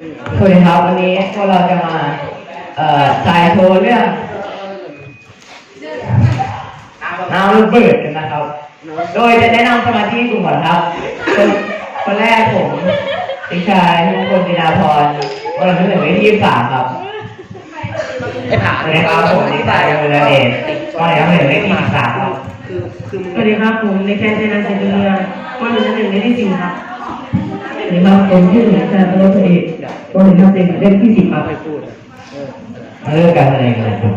สวัสดีครับวันนี้พวกเราจะมาเอ่อถ่ายโชว์เรื่องน้ำระเบิดกันนะครับ โดยจะแนะนำสมาชิกกลุ่มก่อนครับ คนคนแรกผมเด็กชายทุกคนจินาพรวันที่หนึ่งที่ยี่สิบสามครับไอ้ผาสวัสดีครับผมเด็กชายเวลาเดชวันที่หนึ่งที่ยี่สิบสามครับคือคือมึงสวัสดีครับผมในแค่เซนันเซนเนียว่าเป็นหนึ่งในที่สี่ครับสวัสดีครับผมชื่อหนุ่มชายพลสเอ กวันหนึ่งครับเป็นเล่มที่สิบครับไม่พูดเออมารองการกันครับ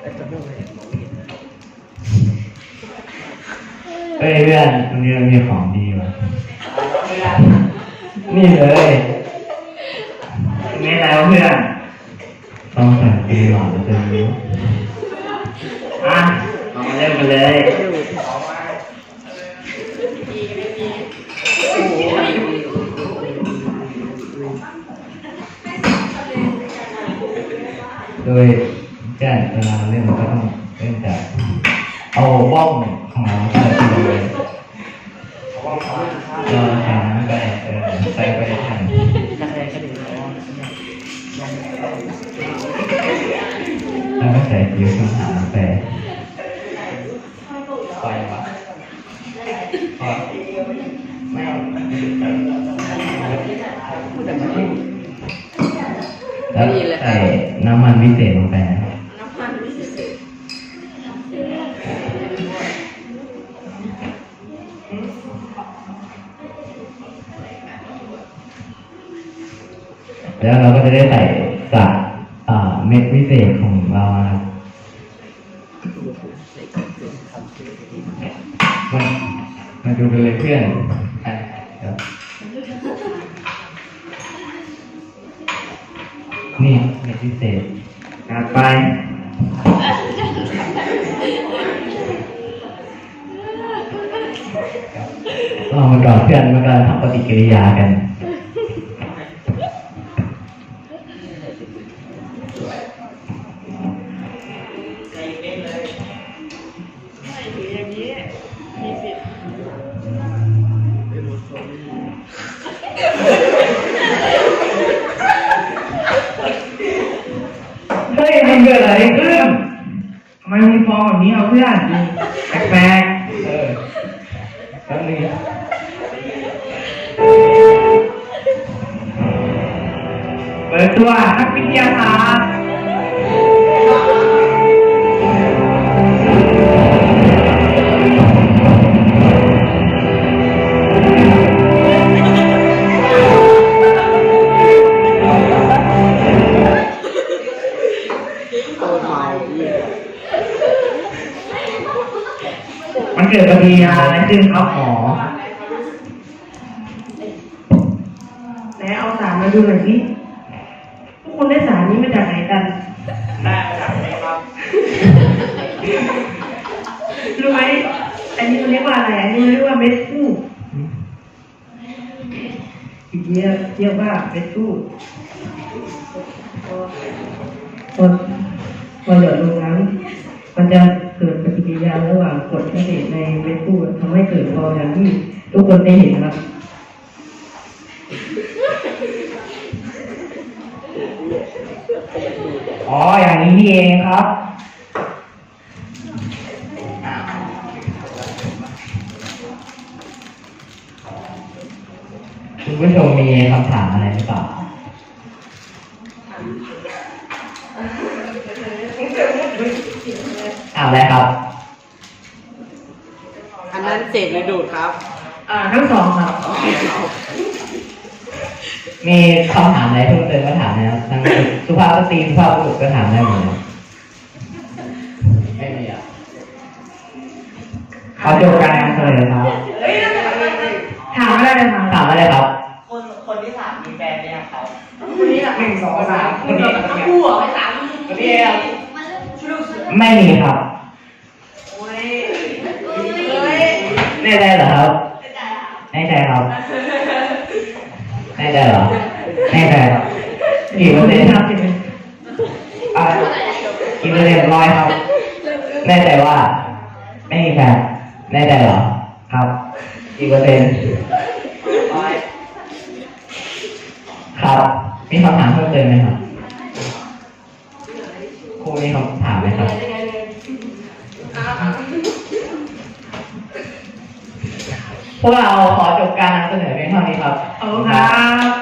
ไอ้จะพูดอะไรเอ้ยเพื่อนวันนี้มีของดีว่ะนี่เลยนี่แล้วเพื่อน ต้องใส่ดีหวานจะรู้อะเอามาเล่นกันเลยโดยแจ้งเวลาเล่นก็ต้องเล่นจากเอาบ้องของ แล้วก็ใส่ผิวคำถามไปไปวะไม่เอาแล้วใส่น้ำมันวิเศษลงไปแล้วเราก็จะได้ใส่ สารอ่าเม็ดวิเศษของเราครับมามาดูกันเลยเพื่อนนี่เม็ดวิเศษอะไปเอามาก่อนเพื่อนมากำลังทำปฏิกิริยากัน มีฟองนี้เอาเพื่อนแปลกๆเออแป๊บนึงเปิดตัวนักวิทยาศาสตร์ เกิดปฏิกิริยาอะไรขึ้นครับหมอไหนเอาสารมาดูหน่อยสิพวกคุณได้สารนี้มาจากไหนกัน ได้ครับครับ รู้ไหมอันนี้มันเรียกว่าอะไร อันนี้มันเรียกว่าเม็ดฟูอีกเรียกเรียกว่าเม็ดฟูพอพอหยดลงน้ำมันจะเกิริยาระหว่างกดแคลเซียมในเม็ดฟูทำให้เกิดฟออย่างที่ทุกคนได้เห็นครับอ๋ออย่างนี้นี่เองครับคุณผู้ชมมีคำถามอะไรหรือเปล่าอะไรครับ เศษหรือดูดครับ อ่าทั้งสองครับ มีคำถามอะไรเพิ่มเติมก็ถามนะครับทั้งสุภาพสตรีสุภาพบุรุษก็ถามได้หมดเลยไม่มีอะขอจบการนำเสนอครับ ถามอะไรเลยครับถามอะไรครับ คนคนที่สามมีแฟนไหมครับเขาคนนี้หลักหนึ่งสองสามคนนี้คู่เหรอไปสามคนนี้ไม่มีครับ แน่ใจเหรอครับแน่ใจครับแน่ใจเหรอแน่ใจครับกี่เปอร์เซ็นต์ครับกี่เปอร์เซ็นต์ร้อยครับ แน่ใจว่า ไม่มีแฟนแน่ใจเหรอ ครับกี่เปอร์เซ็นต์ครับ มีคำถามเพิ่มเติมไหมครับ พวกเราขอจบการนำเสนอเพียงเท่านี้ครับ ขอบคุณครับ